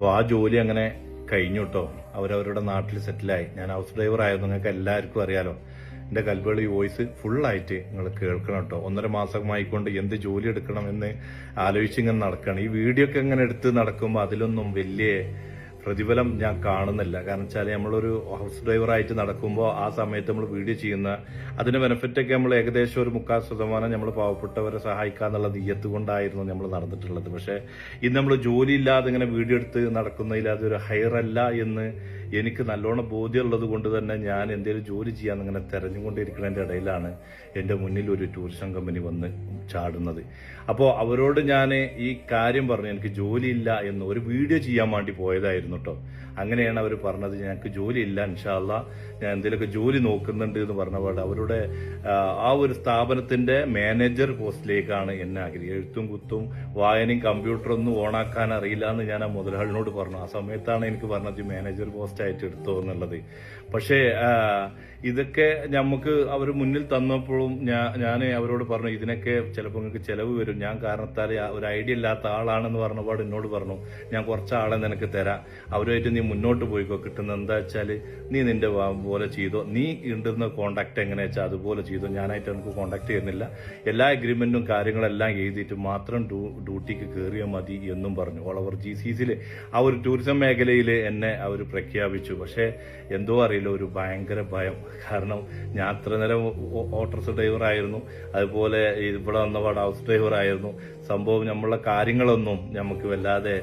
അപ്പോൾ ആ ജോലി അങ്ങനെ കഴിഞ്ഞു കേട്ടോ അവരവരുടെ നാട്ടിൽ സെറ്റിലായി ഞാൻ ഹൗസ് ഡ്രൈവർ ആയിരുന്നു നിങ്ങൾക്ക് എല്ലാവർക്കും അറിയാലോ. എന്റെ കൽബളി വോയിസ് ഫുള്ളായിട്ട് നിങ്ങൾ കേൾക്കണം കേട്ടോ ഒന്നര മാസമായിക്കൊണ്ട് എന്ത് ജോലി എടുക്കണം എന്ന് ആലോചിച്ച് ഇങ്ങനെ നടക്കുകയാണ് ഈ വീഡിയോ ഒക്കെ എങ്ങനെ എടുത്ത് നടക്കുമ്പോൾ അതിലൊന്നും വലിയ പ്രതിഫലം ഞാൻ കാണുന്നില്ല. കാരണം വെച്ചാൽ നമ്മളൊരു ഹൗസ് ഡ്രൈവർ ആയിട്ട് നടക്കുമ്പോൾ ആ സമയത്ത് നമ്മൾ വീഡിയോ ചെയ്യുന്ന അതിന്റെ ബെനിഫിറ്റൊക്കെ നമ്മൾ ഏകദേശം ഒരു മുക്കാൽ ശതമാനം നമ്മൾ പാവപ്പെട്ടവരെ സഹായിക്കുക എന്നുള്ള നീയത്ത് കൊണ്ടായിരുന്നു നമ്മൾ നടന്നിട്ടുള്ളത്. പക്ഷേ ഇന്ന് നമ്മൾ ജോലിയില്ലാതെ ഇങ്ങനെ വീഡിയോ എടുത്ത് നടക്കുന്നതിൽ അതൊരു ഹയറല്ല എന്ന് എനിക്ക് നല്ലോണം ബോധ്യമുള്ളത് കൊണ്ട് തന്നെ ഞാൻ എന്തെങ്കിലും ജോലി ചെയ്യാൻ അങ്ങനെ തെരഞ്ഞുകൊണ്ടിരിക്കുന്നതിന്റെ ഇടയിലാണ് എന്റെ മുന്നിൽ ഒരു ടൂറിസം കമ്പനി വന്ന് ചാടുന്നത്. അപ്പോൾ അവരോട് ഞാൻ ഈ കാര്യം പറഞ്ഞു എനിക്ക് ജോലിയില്ല എന്ന് ഒരു വീഡിയോ ചെയ്യാൻ വേണ്ടി പോയതായിരുന്നു കേട്ടോ അങ്ങനെയാണ് അവർ പറഞ്ഞത്. ഞങ്ങൾക്ക് ജോലിയില്ല ഇൻഷാല്ല ഞാൻ എന്തെങ്കിലുമൊക്കെ ജോലി നോക്കുന്നുണ്ട് എന്ന് പറഞ്ഞ പാട് അവരുടെ ആ, ഒരു സ്ഥാപനത്തിന്റെ മാനേജർ പോസ്റ്റിലേക്കാണ് എന്നെ ആഗ്രഹം എഴുത്തും കുത്തും വായനയും കമ്പ്യൂട്ടറൊന്നും ഓണാക്കാൻ അറിയില്ല എന്ന് ഞാൻ ആ മുതലാളിനോട് പറഞ്ഞു. ആ സമയത്താണ് എനിക്ക് പറഞ്ഞത് മാനേജർ പോസ്റ്റ് ആയിട്ട് എടുത്തോ എന്നുള്ളത്. പക്ഷേ ഇതൊക്കെ നമുക്ക് അവർ മുന്നിൽ തന്നപ്പോഴും ഞാൻ ഞാൻ അവരോട് പറഞ്ഞു ഇതിനൊക്കെ ചിലപ്പോൾ നിങ്ങൾക്ക് ചിലവ് വരും. ഞാൻ കാരണത്താൽ ഒരു ഐഡിയ ഇല്ലാത്ത ആളാണെന്ന് പറഞ്ഞപാട് എന്നോട് പറഞ്ഞു. ഞാൻ കുറച്ച് ആളെ നിനക്ക് തരാം. അവരുമായിട്ട് നീ മുന്നോട്ട് പോയിക്കോ. കിട്ടുന്ന എന്താ വെച്ചാൽ നീ നിന്റെ പോലെ ചെയ്തോ. നീ ഉണ്ടെന്ന കോണ്ടാക്ട് എങ്ങനെ വെച്ചാൽ അതുപോലെ ചെയ്തോ. ഞാനായിട്ട് എനിക്ക് കോണ്ടാക്ട് ചെയ്യുന്നില്ല. എല്ലാ അഗ്രിമെന്റും കാര്യങ്ങളെല്ലാം എഴുതിയിട്ട് മാത്രം ഡ്യൂട്ടിക്ക് കയറിയാൽ മതി എന്നും പറഞ്ഞു. ഓളവർ ജി സി സിയിൽ ആ ഒരു ടൂറിസം മേഖലയിൽ എന്നെ അവർ പ്രഖ്യാപിച്ചു. പക്ഷേ എന്തോ അറിയില്ല. ഒരു ഭയങ്കര ഭയം. കാരണം ഞാൻ അത്ര നേരം ഡ്രൈവർ ആയിരുന്നു. അതുപോലെ ഇവിടെ വന്ന പാട് ഹൗസ് ഡ്രൈവർ ആയിരുന്നു. സംഭവം നമ്മളുടെ കാര്യങ്ങളൊന്നും നമുക്ക് വല്ലാതെ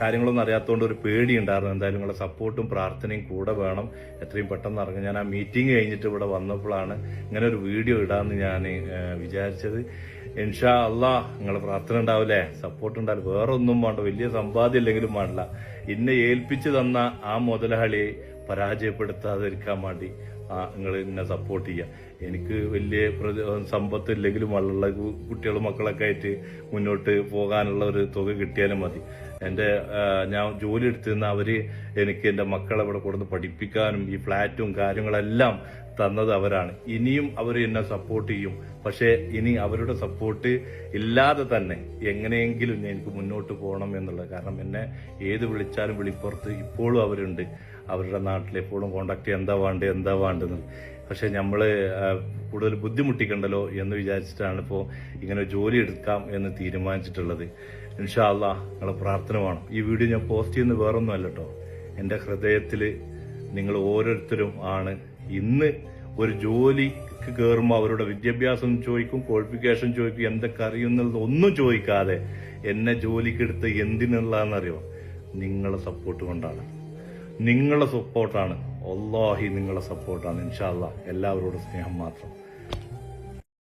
കാര്യങ്ങളൊന്നും അറിയാത്തതുകൊണ്ട് ഒരു പേടി ഉണ്ടായിരുന്നു എന്തായാലും നിങ്ങളുടെ സപ്പോർട്ടും പ്രാർത്ഥനയും കൂടെ വേണം. എത്രയും പെട്ടെന്ന് ഇറങ്ങും ഞാൻ ആ മീറ്റിംഗ് കഴിഞ്ഞിട്ട് ഇവിടെ വന്നപ്പോഴാണ് ഇങ്ങനെ ഒരു വീഡിയോ ഇടാമെന്ന് ഞാൻ വിചാരിച്ചത്. ഇൻഷാ അള്ളാ നിങ്ങളെ പ്രാർത്ഥന ഉണ്ടാവില്ലേ സപ്പോർട്ട് ഉണ്ടാവില്ല വേറെ ഒന്നും വേണ്ട. വലിയ സമ്പാദ്യം ഇല്ലെങ്കിലും വേണ്ട. എന്നെ ഏൽപ്പിച്ചു തന്ന ആ മുതലാളിയെ പരാജയപ്പെടുത്താതിരിക്കാൻ വേണ്ടി നിങ്ങൾ എന്നെ സപ്പോർട്ട് ചെയ്യുക എനിക്ക് വലിയ സമ്പത്ത് ഇല്ലെങ്കിലും വളരുള്ള കുട്ടികളും മക്കളൊക്കെ ആയിട്ട് മുന്നോട്ട് പോകാനുള്ള ഒരു തുക കിട്ടിയാലും മതി. എന്റെ ഞാൻ ജോലി എടുത്തിരുന്ന അവർ എനിക്ക് എന്റെ മക്കളെ ഇവിടെ കൊടുത്ത് പഠിപ്പിക്കാനും ഈ ഫ്ലാറ്റും കാര്യങ്ങളെല്ലാം തന്നത് അവരാണ്. ഇനിയും അവർ എന്നെ സപ്പോർട്ട് ചെയ്യും. പക്ഷേ ഇനി അവരുടെ സപ്പോർട്ട് ഇല്ലാതെ തന്നെ എങ്ങനെയെങ്കിലും എനിക്ക് മുന്നോട്ട് പോകണം എന്നുള്ളത് കാരണം എന്നെ ഏത് വിളിച്ചാലും വിളിപ്പുറത്ത് ഇപ്പോഴും അവരുണ്ട്. അവരുടെ നാട്ടിൽ എപ്പോഴും കോണ്ടാക്ട് ചെയ്യുക എന്താ വേണ്ടത് എന്താ വേണ്ടത് പക്ഷെ നമ്മൾ കൂടുതൽ ബുദ്ധിമുട്ടിക്കണ്ടല്ലോ എന്ന് വിചാരിച്ചിട്ടാണ് ഇപ്പോൾ ഇങ്ങനെ ജോലി എടുക്കാം എന്ന് തീരുമാനിച്ചിട്ടുള്ളത്. ഇൻഷാ അല്ലാ നിങ്ങളെ പ്രാർത്ഥന വേണം. ഈ വീഡിയോ ഞാൻ പോസ്റ്റ് ചെയ്യുന്നത് വേറൊന്നുമല്ല കേട്ടോ എന്റെ ഹൃദയത്തിൽ നിങ്ങൾ ഓരോരുത്തരും ആണ്. ഇന്ന് ഒരു ജോലിക്ക് കയറുമ്പോൾ അവരുടെ വിദ്യാഭ്യാസം ചോദിക്കും ക്വാളിഫിക്കേഷൻ ചോദിക്കും എന്തൊക്കെ അറിയുന്നത് ഒന്നും ചോദിക്കാതെ എന്നെ ജോലിക്കെടുത്ത് എന്തിനുള്ളതെന്നറിയോ നിങ്ങളെ സപ്പോർട്ട് കൊണ്ടാണ്. നിങ്ങളെ സപ്പോർട്ടാണ് അള്ളാഹി നിങ്ങളുടെ സപ്പോർട്ടാണ് ഇൻഷാല്ല എല്ലാവരോടും സ്നേഹം മാത്രം.